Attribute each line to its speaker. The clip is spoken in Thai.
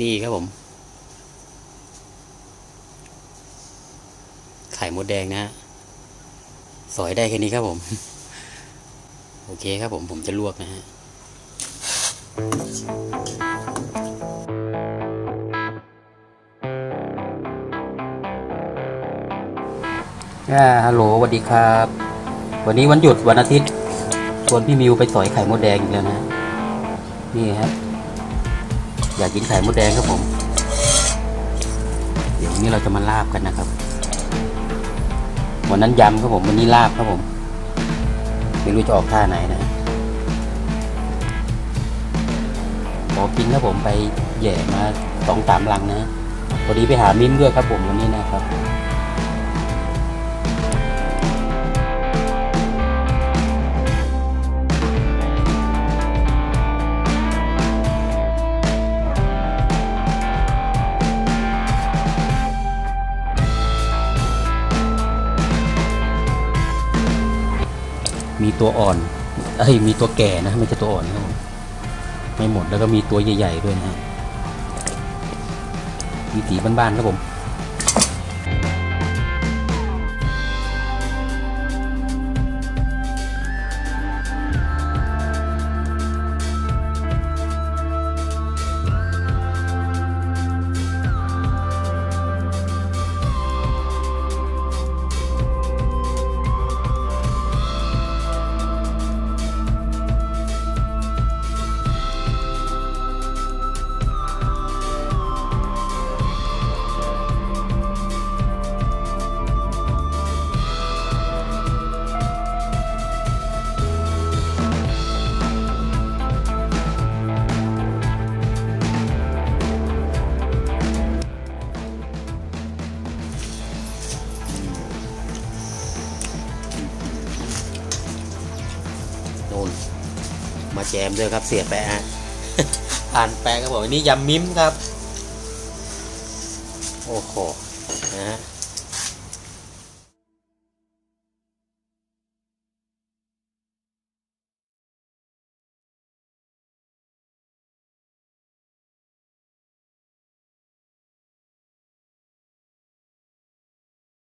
Speaker 1: นี่ครับผม ไข่มดแดงนะฮะสอยได้แค่นี้ครับผม โอเคครับผมผมจะลวกนะฮะอ่าฮัลโหลสวัสดีครับ วันนี้วันหยุดวันอาทิตย์ชวนพี่มิวไปสอยไข่มดแดงอีกแล้วนะ นี่ครับ อยากกินไข่มดแดงครับผม เดี๋ยวนี้เราจะมาลาบกันนะครับ วันนั้นยำครับผม วันนี้ลาบครับผม ไม่รู้จะออกท่าไหนนะขอกินครับผมไปแย่มาสองสามลังนะพอดีไปหามิ้นด้วยครับผมวันนี้นะครับ มีตัวอ่อนเอ้ยมีตัวแก่นะไม่ใช่ตัวอ่อนนะครับผมไม่หมดแล้วก็มีตัวใหญ่ๆด้วยนะฮะมีสีบ้านๆครับผม โน่นมาแจมด้วยครับเสียแปะฮะอ่านแปะก็บผมอันนี้ยำมิ้มครับ โอ้โหนะฮะ